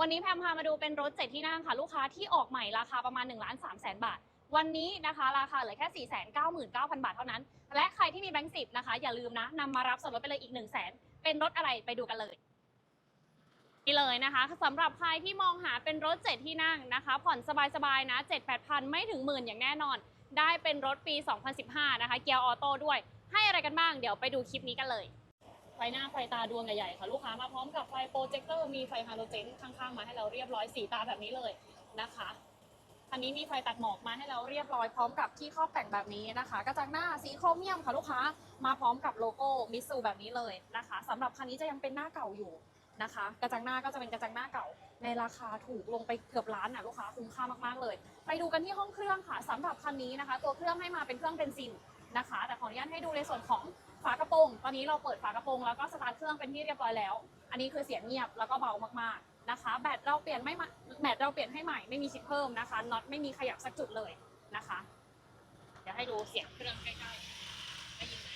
วันนี้แพมพามาดูเป็นรถเจ็ดที่นั่งค่ะลูกค้าที่ออกใหม่ราคาประมาณ1นึ่งล้านสามแสนบาท วันนี้นะคะราคาเหลือแค่4ี่แสนเก้าหมื่นเก้าพันบาทเท่านั้น และใครที่มีแบงค์สิบนะคะอย่าลืมนะนำมารับส่วนลดไปเลยอีก1นึ่งแสนเป็นรถอะไรไปดูกันเลยนี่เลยนะคะสำหรับใครที่มองหาเป็นรถเจ็ดที่นั่งนะคะ ผ่อนสบายๆนะ7 8 0 0 0ไม่ถึงหมื่นอย่างแน่นอน ได้เป็นรถปี 2015 นะคะเกียร์ออโต้ด้วย ให้อะไรกันบ้างเดี๋ยวไปดูคลิปนี้กันเลย ฟหน้าไฟตาดวงใหญ่ๆค่ะลูกค้ามาพร้อมกับไฟโปรเจคเตอร์มีไฟฮาโลเจนข้างๆมาให้เราเรียบร้อยสีตาแบบนี้เลยนะคะคันนี้มีไฟตัดหมอกมาให้เราเรียบร้อยพร้อมกับที่ครอบแต่งแบบนี้นะคะ กระจังหน้าสีโครเมียมค่ะลูกค้ามาพร้อมกับโลโก้มิสูแบบนี้เลยนะคะสำหรับคันนี้จะยังเป็นหน้าเก่าอยู่นะคะ กระจังหน้าก็จะเป็นกระจังหน้าเก่า ในราคาถูกลงไปเกือบล้านนะลูกค้าคุ้มค่ามากๆเลย ไปดูกันที่ห้องเครื่องค่ะสำหรับคันนี้นะคะ ตัวเครื่องให้มาเป็นเครื่องเบนซินนะคะ แต่ขออนุญาตให้ดูในส่วนของฝากระโปรง อนนี้เราเปิดฝากระโปรงแล้วก็สตาร์ทเครื่องเป็นที่เรียบร้อยแล้ว อันนี้คือเสียงเงียบแล้วก็เบามากๆนะคะ แบตเราเปลี่ยนไม่แบตเราเปลี่ยนให้ใหม่ไม่มีชิปเพิ่มนะคะน็อตไม่มีขยับสักจุดเลยนะคะ เดี๋ยวให้ดูเสียงเครื่องใกล้ๆได้ยินไหม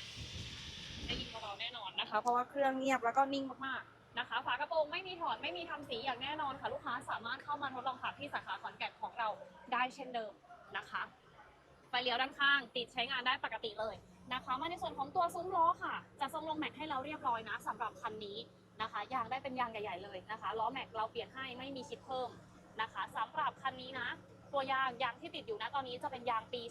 ได้ยินเบาๆแน่นอนนะคะ เพราะว่าเครื่องเงียบแล้วก็นิ่งมากๆนะคะ ฝากระโปรงไม่มีถอดไม่มีทำสีอย่างแน่นอนค่ะลูกค้าสามารถเข้ามาทดลองขับที่สาขาขอนแก่นของเราได้เช่นเดิมนะคะไฟเลี้ยวด้านข้างติดใช้งานได้ปกติเลย นะคะ มาในส่วนของตัวซุ้มล้อค่ะจะทรงลงแม็กให้เราเรียบร้อยนะสำหรับคันนี้นะคะยางได้เป็นยางใหญ่ๆเลยนะคะล้อแม็กเราเปลี่ยนให้ไม่มีคิดเพิ่มนะคะสำหรับคันนี้นะ ตัวยางยางที่ติดอยู่นะตอนนี้จะเป็นยางปี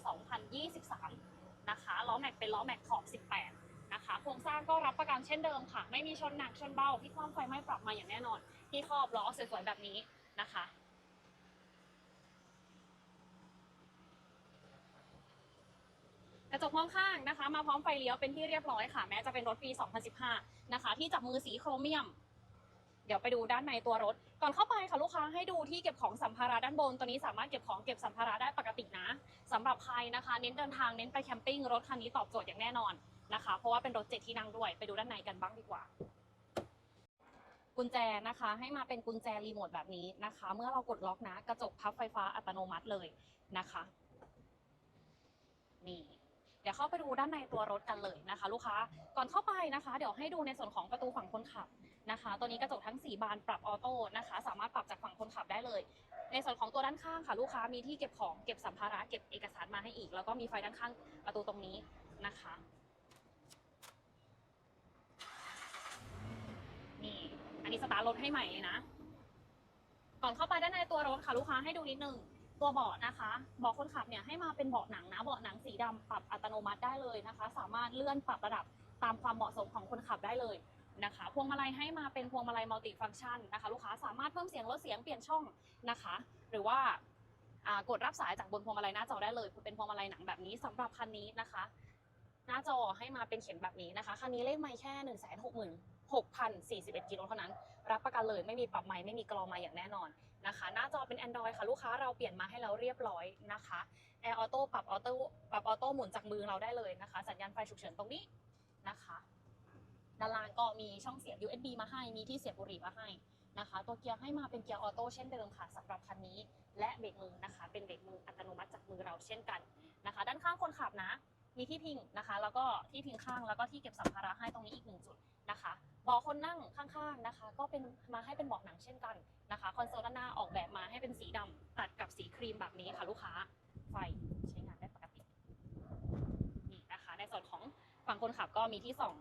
2023 นะคะล้อแม็กเป็นล้อแม็กขอบ 18 นะคะโครงสร้างก็รับประกันเช่นเดิมค่ะ ไม่มีชนหนักชนเบาที่ความไฟไม่ปรับมาอย่างแน่นอน ที่ครอบล้อสวยๆแบบนี้นะคะ กระจกมองข้างนะคะ มาพร้อมไฟเลี้ยวเป็นที่เรียบร้อยค่ะ แม้จะเป็นรถปี 2015 นะคะ ที่จับมือสีโครเมียม เดี๋ยวไปดูด้านในตัวรถ ก่อนเข้าไปค่ะลูกค้าให้ดูที่เก็บของสัมภาระด้านบน ตัวนี้สามารถเก็บของเก็บสัมภาระได้ปกตินะสำหรับใครนะคะ เน้นเดินทางเน้นไปแคมปิ้งรถคันนี้ตอบโจทย์อย่างแน่นอนนะคะ เพราะว่าเป็นรถเจ็ดที่นั่งด้วย ไปดูด้านในกันบ้างดีกว่ากุญแจนะคะให้มาเป็นกุญแจรีโมทแบบนี้นะคะ เมื่อเรากดล็อกนะ กระจกพับไฟฟ้าอัตโนมัติเลยนะคะ นี่ เดี๋ยวเข้าไปดูด้านในตัวรถกันเลยนะคะ ลูกค้าก่อนเข้าไปนะคะ เดี๋ยวให้ดูในส่วนของประตูฝั่งคนขับนะคะ ตัวนี้กระจกทั้ง 4 บานปรับออโต้นะคะ สามารถปรับจากฝั่งคนขับได้เลย ในส่วนของตัวด้านข้างค่ะ ลูกค้ามีที่เก็บของเก็บสัมภาระเก็บเอกสารมาให้อีก แล้วก็มีไฟด้านข้างประตูตรงนี้นะคะนี่อันนี้สตาร์ทรถให้ใหม่เลยนะ ก่อนเข้าไปด้านในตัวรถค่ะ ลูกค้าให้ดูนิดนึง ตัวเบาะนะคะเบาะคนขับเนี่ยให้มาเป็นเบาะหนังนะเบาะหนังสีดำปรับอัตโนมัติได้เลยนะคะ สามารถเลื่อนปรับระดับตามความเหมาะสมของคนขับได้เลยนะคะพวงมาลัยให้มาเป็นพวงมาลัยมัลติฟังก์ชันนะคะ ลูกค้าสามารถเพิ่มเสียงลดเสียงเปลี่ยนช่องนะคะ หรือว่ากดรับสายจากบนพวงมาลัยหน้าจอได้เลยเป็นพวงมาลัยหนังแบบนี้สำหรับคันนี้นะคะ หน้าจอให้มาเป็นเขียนแบบนี้นะคะคันนี้เลขไม่แค่หนึ่งแสนหกหมื่นหกพันสี่สิบเอ็ดกิโลเท่านั้น รับประกันเลยไม่มีปรับไม้ไม่มีกรอมาอย่างแน่นอน นะคะ หน้าจอเป็น Android ค่ะลูกค้าเราเปลี่ยนมาให้เราเรียบร้อยนะคะแอร์ออโต้ปรับออโต้ปรับออโต้หมุนจากมือเราได้เลยนะคะ สัญญาณไฟฉุกเฉินตรงนี้นะคะด้านล่างก็มีช่องเสียบ USB มาให้ มีที่เสียบบุหรี่มาให้นะคะ ตัวเกียร์ให้มาเป็นเกียร์ออโต้เช่นเดิมค่ะสำหรับคันนี้ และเบรกมือนะคะ เป็นเบรกมืออัตโนมัติจากมือเราเช่นกันนะคะ ด้านข้างคนขับนะ มีที่พิงนะคะ แล้วก็ที่พิงข้างแล้วก็ที่เก็บสัมภาระให้ตรงนี้อีกหนึ่งจุด นะคะเบาะคนนั่งข้างๆนะคะ ก็เป็นมาให้เป็นเบาะหนังเช่นกันนะคะคอนโซลด้านหน้าออกแบบมาให้เป็นสีดำตัดกับสีครีมแบบนี้ค่ะลูกค้าไฟใช้งานได้ปกตินี่นะคะ ในส่วนของฝั่งคนขับก็มีที่ส่อง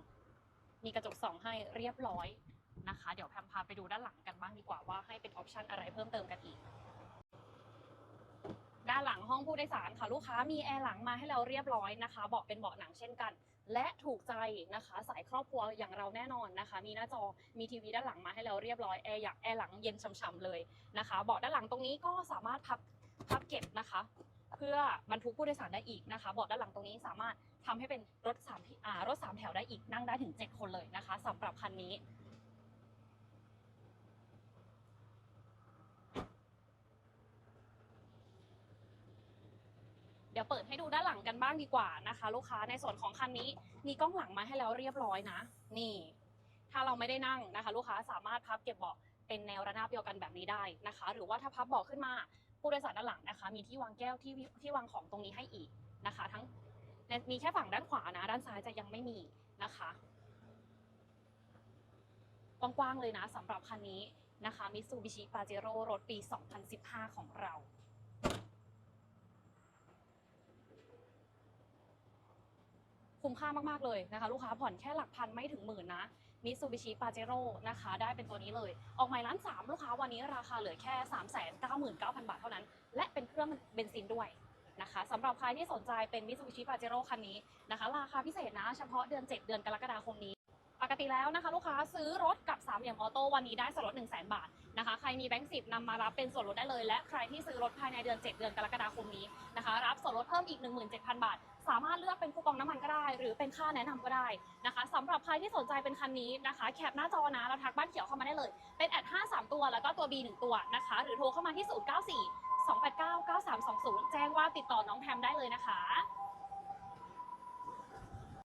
มีกระจกส่องให้เรียบร้อยนะคะ เดี๋ยวแพมพาไปดูด้านหลังกันบ้างดีกว่าว่าให้เป็นออปชันอะไรเพิ่มเติมกันอีก ห้องผู้โดยสารค่ะลูกค้ามีแอร์หลังมาให้เราเรียบร้อยนะคะเบาะเป็นเบาะหนังเช่นกัน และถูกใจนะคะสายครอบครัวอย่างเราแน่นอนนะคะ มีหน้าจอมีทีวีด้านหลังมาให้เราเรียบร้อยแอร์อยากแอร์หลังเย็นฉ่ำๆเลยนะคะเบาะด้านหลังตรงนี้ก็สามารถพับพับเก็บนะคะ เพื่อบรรทุกผู้โดยสารได้อีกนะคะเบาะด้านหลังตรงนี้สามารถทำให้เป็นรถสามอ่ารถสามแถวได้อีกนั่งได้ถึง 7 คนเลยนะคะสำหรับคันนี้ เดี๋ยวเปิดให้ดูด้านหลังกันบ้างดีกว่านะคะ ลูกค้าในส่วนของคันนี้มีกล้องหลังมาให้แล้วเรียบร้อยนะ นี่ ถ้าเราไม่ได้นั่งนะคะ ลูกค้าสามารถพับเก็บเบาะเป็นแนวระนาบเดียวกันแบบนี้ได้นะคะ หรือว่าถ้าพับเบาะขึ้นมาผู้โดยสารด้านหลังนะคะ มีที่วางแก้วที่ที่วางของตรงนี้ให้อีกนะคะ ทั้งมีแค่ฝั่งด้านขวานะ ด้านซ้ายจะยังไม่มีนะคะกว้างๆเลยนะสำหรับคันนี้นะคะมิ t ซูบิชิปาเจโร่รถปี 2015 ของเรา คุ้มค่ามากๆเลยนะคะ ลูกค้าผ่อนแค่หลักพันไม่ถึงหมื่นนะมิตซูบิชิปาเจโร่นะคะ ได้เป็นตัวนี้เลย ออกใหม่ล้านสามลูกค้าวันนี้ราคาเหลือแค่ 3 9 9 0 0 0 บาทเท่านั้น และเป็นเครื่องเบนซินด้วยนะคะสำหรับใครที่สนใจเป็นมิตซูบิชิปาเจโร่คันนี้นะคะ ราคาพิเศษนะ เฉพาะเดือน 7 เดือนกรกฎาคมนี้ ปกติแล้วนะคะ ลูกค้าซื้อรถกับสามเหลี่ยมออโต้วันนี้ได้ส่วนลด1 0 0 0 0แบาทนะคะใครมีแบงค์สิบนำมารับเป็นส่วนลดได้เลย และใครที่ซื้อรถภายในเดือน 7 เดือนกรกฎาคมนี้นะคะ รับส่วนลดเพิ่มอีก 17,000 บาท สามารถเลือกเป็นคูปองน้ำมันก็ได้ หรือเป็นค่าแนะนำก็ได้นะคะสำหรับใครที่สนใจเป็นคันนี้นะคะแคปหน้าจอนะแล้วทักบ้านเขียวเข้ามาได้เลย เป็นแอด5 3 ตัวแล้วก็ตัว B 1ตัวนะคะ หรือโทรเข้ามาที่ 094 289 9320 แจ้งว่าติดต่อน้องแพมได้เลยนะคะ